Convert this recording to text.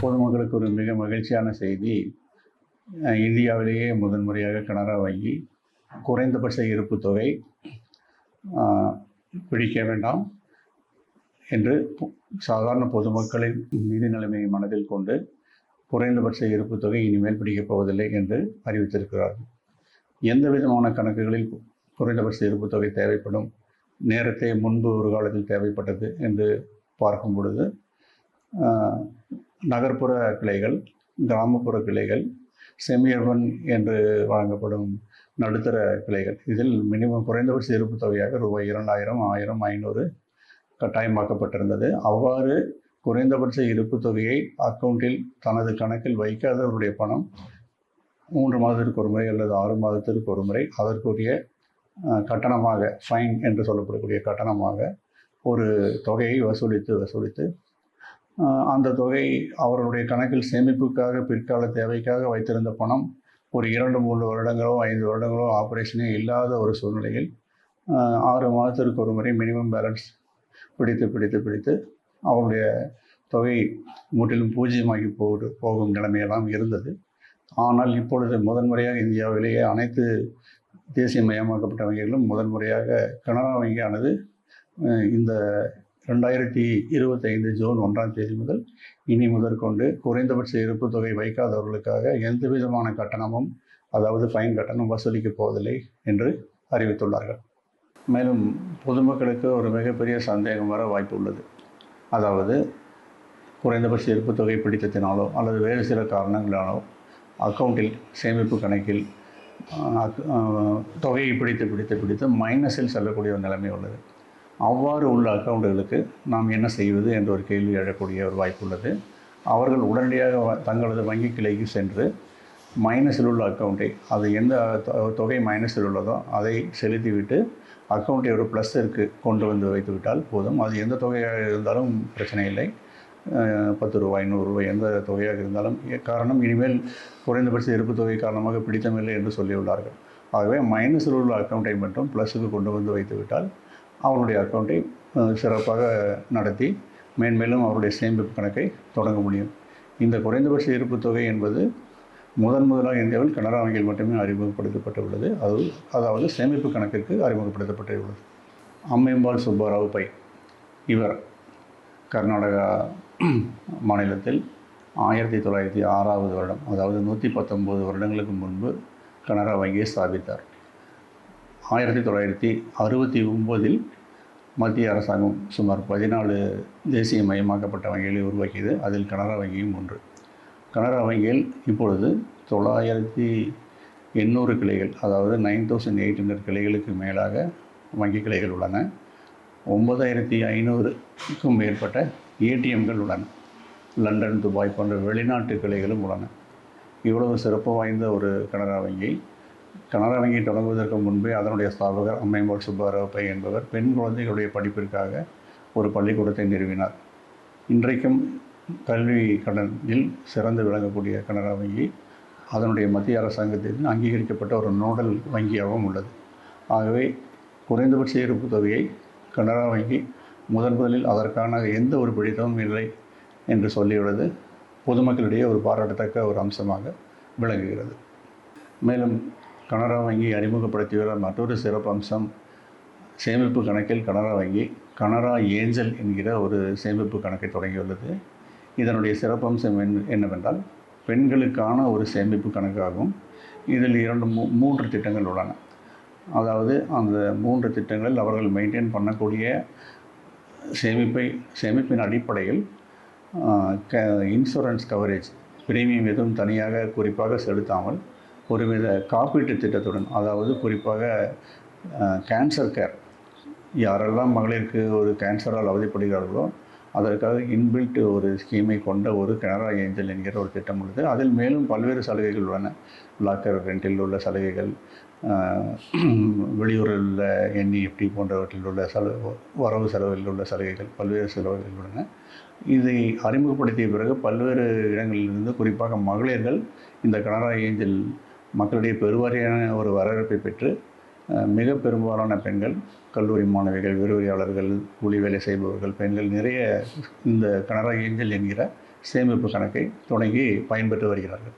பொதுமக்களுக்கு ஒரு மிக மகிழ்ச்சியான செய்தி இந்தியாவிலேயே முதன்முறையாக கனரா வங்கி குறைந்தபட்ச இருப்பு தொகை பிடிக்க வேண்டாம் என்று சாதாரண பொதுமக்களின் நிதி நிலைமையை மனதில் கொண்டு குறைந்தபட்ச இருப்பு தொகை இனிமேல் பிடிக்கப் போவதில்லை என்று அறிவித்திருக்கிறார்கள் எந்த விதமான கணக்குகளில் குறைந்தபட்ச இருப்பு தொகை தேவைப்படும்? நேரத்தை முன்பு ஒரு காலத்தில் தேவைப்பட்டது என்று பார்க்கும் பொழுது நகர்ப்புற கிளைகள் கிராமப்புற கிளைகள் செமி அர்பன் என்று வழங்கப்படும் நடுத்தர கிளைகள். இதில் மினிமம் குறைந்தபட்ச இருப்பு தொகையாக ரூபாய் இரண்டாயிரம் ஆயிரம் ஐநூறு கட்டாயமாக்கப்பட்டிருந்தது. அவ்வாறு குறைந்தபட்ச இருப்பு தொகையை அக்கௌண்ட்டில் தனது கணக்கில் வைக்காதவருடைய பணம் மூன்று மாதத்திற்கு ஒரு முறை அல்லது ஆறு மாதத்திற்கு ஒரு முறை அதற்குரிய கட்டணமாக ஃபைன் என்று சொல்லப்படக்கூடிய கட்டணமாக ஒரு தொகையை வசூலித்து வசூலித்து அந்த தொகை அவர்களுடைய கணக்கில் சேமிப்புக்காக பிற்கால தேவைக்காக வைத்திருந்த பணம் ஒரு இரண்டு மூன்று வருடங்களோ ஐந்து வருடங்களோ ஆப்ரேஷனே இல்லாத ஒரு சூழ்நிலையில் ஆறு மாதத்திற்கு ஒரு முறை மினிமம் பேலன்ஸ் பிடித்து பிடித்து பிடித்து அவருடைய தொகை முற்றிலும் பூஜ்ஜியமாகி போடு போகும் நிலைமையெல்லாம் இருந்தது. ஆனால் இப்பொழுது முதன்முறையாக இந்தியாவிலேயே அனைத்து தேசிய மயமாக்கப்பட்ட வங்கிகளிலும் முதன்முறையாக கனரா வங்கியானது இந்த ரெண்டாயிரத்தி இருபத்தைந்து ஜூன் ஒன்றாம் தேதி முதல் இனி முதற்கொண்டு குறைந்தபட்ச இருப்பு தொகை வைக்காதவர்களுக்காக எந்த விதமான கட்டணமும் அதாவது ஃபைன் கட்டணம் வசூலிக்கப் போவதில்லை என்று அறிவித்துள்ளார்கள். மேலும் பொதுமக்களுக்கு ஒரு மிகப்பெரிய சந்தேகம் வர வாய்ப்பு உள்ளது. அதாவது குறைந்தபட்ச இருப்பு தொகை பிடித்தத்தினாலோ அல்லது வேறு சில காரணங்களாலோ அக்கௌண்ட்டில் சேமிப்பு கணக்கில் தொகையை பிடித்து பிடித்து பிடித்து மைனஸில் செல்லக்கூடிய ஒரு நிலைமை உள்ளது. அவ்வாறு உள்ள அக்கௌண்ட்டுகளுக்கு நாம் என்ன செய்வது என்ற ஒரு கேள்வி எழக்கூடிய ஒரு வாய்ப்பு உள்ளது. அவர்கள் உடனடியாக வ- தங்களது வங்கி கிளைக்கு சென்று மைனஸில் உள்ள அக்கௌண்ட்டை அது எந்த தொ- தொகை மைனஸில் உள்ளதோ அதை செலுத்திவிட்டு அக்கௌண்ட்டை ஒரு ப்ளஸ்ஸிற்கு கொண்டு வந்து வைத்து விட்டால் போதும். அது எந்த தொகையாக இருந்தாலும் பிரச்சனை இல்லை. பத்து ரூபாய் நூறு ரூபாய் எந்த தொகையாக இருந்தாலும் காரணம் இனிமேல் குறைந்தபட்ச இருப்பு தொகை காரணமாக பிடித்தமில்லை என்று சொல்லியுள்ளார்கள். ஆகவே மைனஸில் உள்ள அக்கௌண்ட்டை மட்டும் ப்ளஸுக்கு கொண்டு வந்து வைத்து விட்டால் அவருடைய அக்கௌண்ட்டை சிறப்பாக நடத்தி மேன்மேலும் அவருடைய சேமிப்பு கணக்கை தொடங்க முடியும். இந்த குறைந்தபட்ச இருப்பு தொகை என்பது முதன் முதலாக இந்தியாவில் கனரா வங்கியில் மட்டுமே அறிமுகப்படுத்தப்பட்டுள்ளது. அது அதாவது சேமிப்பு கணக்கிற்கு அறிமுகப்படுத்தப்பட்டுள்ளது. அம்மையம்பாள் சுப்பாராவ் பை இவர் கர்நாடகா மாநிலத்தில் ஆயிரத்தி தொள்ளாயிரத்தி ஆறாவது வருடம் அதாவது நூற்றி பத்தொம்போது வருடங்களுக்கு முன்பு கனரா வங்கியை ஸ்தாபித்தார். ஆயிரத்தி தொள்ளாயிரத்தி அறுபத்தி ஒம்போதில் மத்திய அரசாங்கம் சுமார் பதினாலு தேசிய மயமாக்கப்பட்ட வங்கிகளை உருவாக்கியது. அதில் கனரா வங்கியும் ஒன்று. கனரா வங்கியில் இப்பொழுது தொள்ளாயிரத்தி எண்ணூறு கிளைகள் அதாவது நைன் தௌசண்ட் எயிட் ஹண்ட்ரட் கிளைகளுக்கு மேலாக வங்கி கிளைகள் உள்ளன. ஒன்பதாயிரத்தி ஐநூறுக்கும் மேற்பட்ட ஏடிஎம்கள் உள்ளன. லண்டன் துபாய் போன்ற வெளிநாட்டு கிளைகளும் உள்ளன. இவ்வளவு சிறப்பு வாய்ந்த ஒரு கனரா வங்கி. கனரா வங்கி தொடங்குவதற்கு முன்பே அதனுடைய ஸ்தாபகர் அம்மையம்பாள் சுப்பாராவ் பை என்பவர் பெண் குழந்தைகளுடைய படிப்பிற்காக ஒரு பள்ளிக்கூடத்தை நிறுவினார். இன்றைக்கும் கல்வி கடனில் சிறந்து விளங்கக்கூடிய கனரா வங்கி அதனுடைய மத்திய அரசாங்கத்தின் அங்கீகரிக்கப்பட்ட ஒரு நோடல் வங்கியாகவும் உள்ளது. ஆகவே குறைந்தபட்ச இருப்பு தொகையை கனரா வங்கி முதன் முதலில் அதற்கான எந்த ஒரு பிடித்தமும் இல்லை என்று சொல்லியுள்ளது பொதுமக்களிடையே ஒரு பாராட்டத்தக்க ஒரு அம்சமாக விளங்குகிறது. மேலும் கனரா வங்கி அறிமுகப்படுத்தியுள்ள மற்றொரு சிறப்பு அம்சம் சேமிப்பு கணக்கில் கனரா வங்கி கனரா ஏஞ்சல் என்கிற ஒரு சேமிப்பு கணக்கை தொடங்கியுள்ளது. இதனுடைய சிறப்பம்சம் என்ன என்னவென்றால் பெண்களுக்கான ஒரு சேமிப்பு கணக்காகும். இதில் இரண்டு மூ மூன்று திட்டங்கள் உள்ளன. அதாவது அந்த மூன்று திட்டங்களில் அவர்கள் மெயின்டைன் பண்ணக்கூடிய சேமிப்பை சேமிப்பின் அடிப்படையில் க இன்சூரன்ஸ் கவரேஜ் பிரீமியம் எதுவும் தனியாக குறிப்பாக செலுத்தாமல் ஒருவித காப்பீட்டு திட்டத்துடன் அதாவது குறிப்பாக கேன்சர் கேர் யாரெல்லாம் மகளிருக்கு ஒரு கேன்சரால் அவதிப்படுகிறார்களோ அதற்காக இன்பில்ட் ஒரு ஸ்கீமை கொண்ட ஒரு கனரா ஏஞ்சல் என்கிற ஒரு திட்டம் உள்ளது. அதில் மேலும் பல்வேறு சலுகைகள் உள்ளன. லாக்கர் ரெண்டில் உள்ள சலுகைகள் வெளியூரில் உள்ள என்இஎஃப்டி போன்றவற்றில் உள்ள செலவு வரவு செலவில் உள்ள சலுகைகள் பல்வேறு செலவுகள் உள்ளன. இதை அறிமுகப்படுத்திய பிறகு பல்வேறு இடங்களிலிருந்து குறிப்பாக மகளிர்கள் இந்த கனரா ஏஞ்சல் மக்களிடையே பெருவாரியான ஒரு வரவேற்பை பெற்று மிக பெரும்பாலான பெண்கள் கல்லூரி மாணவிகள் விரிவுரையாளர்கள் கூலி வேலை செய்பவர்கள் பெண்கள் நிறைய இந்த கனரா ஏஞ்சல் என்கிற சேமிப்பு கணக்கை தொடங்கி பயன்பெற்று வருகிறார்கள்.